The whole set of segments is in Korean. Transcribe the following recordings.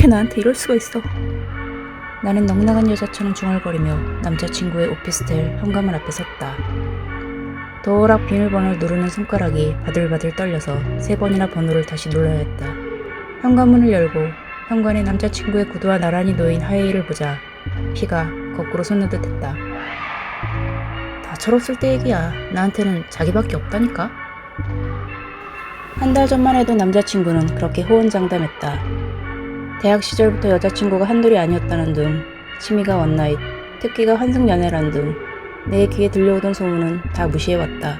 어떻게 나한테 이럴 수가 있어. 나는 넉나간 여자처럼 중얼거리며 남자친구의 오피스텔 현관문 앞에 섰다. 도어락 비밀번호를 누르는 손가락이 바들바들 떨려서 세 번이나 번호를 다시 눌러야 했다. 현관문을 열고 현관에 남자친구의 구두와 나란히 놓인 하이힐을 보자 피가 거꾸로 솟는 듯 했다. 다 철없을 때 얘기야. 나한테는 자기밖에 없다니까. 한 달 전만 해도 남자친구는 그렇게 호언장담했다. 대학 시절부터 여자친구가 한둘이 아니었다는 둥, 취미가 원나잇, 특기가 환승연애란 둥, 내 귀에 들려오던 소문은 다 무시해왔다.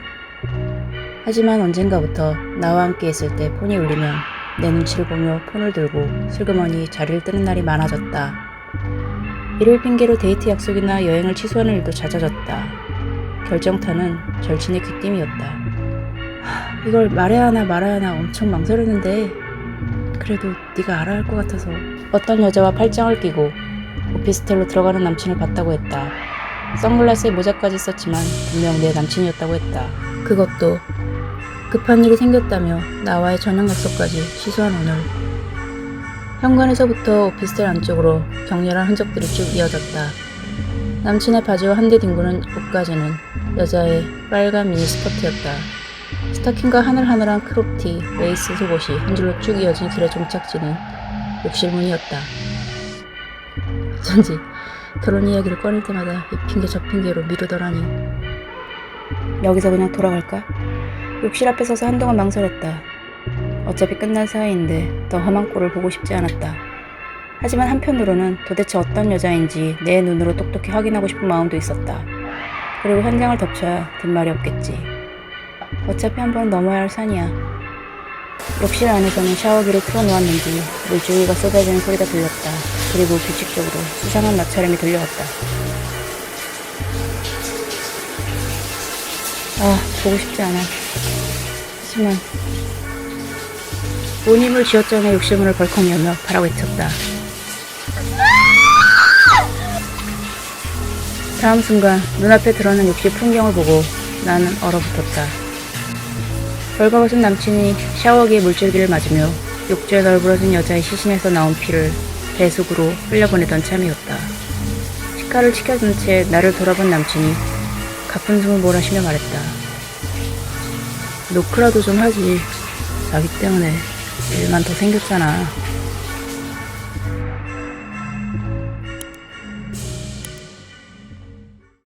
하지만 언젠가부터 나와 함께 있을 때 폰이 울리면 내 눈치를 보며 폰을 들고 슬그머니 자리를 뜨는 날이 많아졌다. 이를 핑계로 데이트 약속이나 여행을 취소하는 일도 잦아졌다. 결정타는 절친의 귀띔이었다. 하, 이걸 말해야 하나 말아야 하나 엄청 망설였는데 그래도 네가 알아야 할 것 같아서 어떤 여자와 팔짱을 끼고 오피스텔로 들어가는 남친을 봤다고 했다. 선글라스에 모자까지 썼지만 분명 내 남친이었다고 했다. 그것도 급한 일이 생겼다며 나와의 저녁 약속까지 취소한 오늘. 현관에서부터 오피스텔 안쪽으로 격렬한 흔적들이 쭉 이어졌다. 남친의 바지와 한 대 뒹구는 옷까지는 여자의 빨간 미니 스커트였다. 스타킹과 하늘하늘한 크롭티, 레이스 속옷이 한 줄로 쭉 이어진 길의 종착지는 욕실문이었다. 어쩐지 결혼 이야기를 꺼낼 때마다 이 핑계 저 핑계로 미루더라니. 여기서 그냥 돌아갈까? 욕실 앞에 서서 한동안 망설였다. 어차피 끝난 사이인데 더 험한 꼴을 보고 싶지 않았다. 하지만 한편으로는 도대체 어떤 여자인지 내 눈으로 똑똑히 확인하고 싶은 마음도 있었다. 그리고 현장을 덮쳐야 뒷말이 없겠지. 어차피 한 번 넘어야 할 산이야. 욕실 안에서는 샤워기를 틀어놓았는지 물줄기가 쏟아지는 소리가 들렸다. 그리고 규칙적으로 수상한 마찰음이 들려왔다. 아, 보고 싶지 않아. 하지만 온 힘을 쥐어짜내 욕실문을 벌컥 열며 바라고 외쳤다. 다음 순간 눈앞에 드러난 욕실 풍경을 보고 나는 얼어붙었다. 벌거벗은 남친이 샤워기의 물줄기를 맞으며 욕조에 널브러진 여자의 시신에서 나온 피를 배 속으로 흘려보내던 참이었다. 치카를 치켜둔 채 나를 돌아본 남친이 가쁜 숨을 몰아쉬며 말했다. 노크라도 좀 하지. 자기 때문에 일만 더 생겼잖아.